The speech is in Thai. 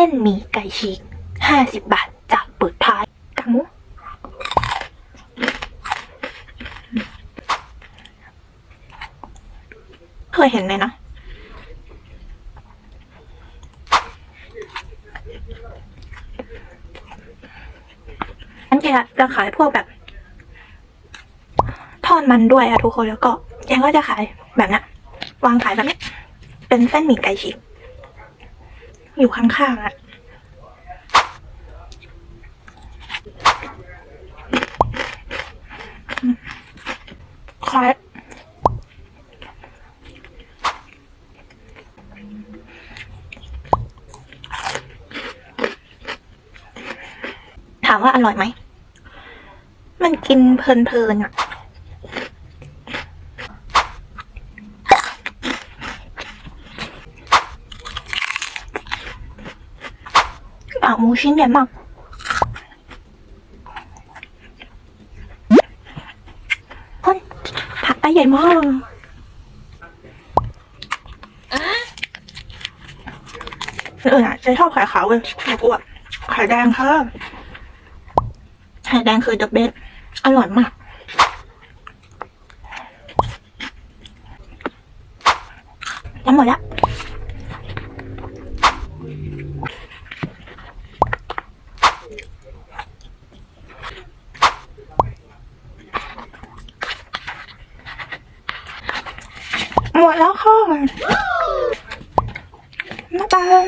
ส้นหมี่ไก่ฉีกห้าสิบบาทจากเปิดท้ายกากหมูเคยเห็นเลยนะอันแกจะขายพวกแบบ ทอดมันด้วยอะทุกคนแล้วก็แกก็จะขายแบบนี้วางขายแบบนี้เป็นเส้นหมี่ไก่ฉีก อยู่ข้างๆอะอืมขายถามว่าอร่อยไหม มันกินเพลินๆอะ ปากหมูชิ้นใหญ่มากคนผักไปใหญ่มากเออจะชอบไข่ขาวเว้ยแต่กูอะไข่แดงค่ะไข่แดงคือ the best อร่อยมากจะหมดละ หมด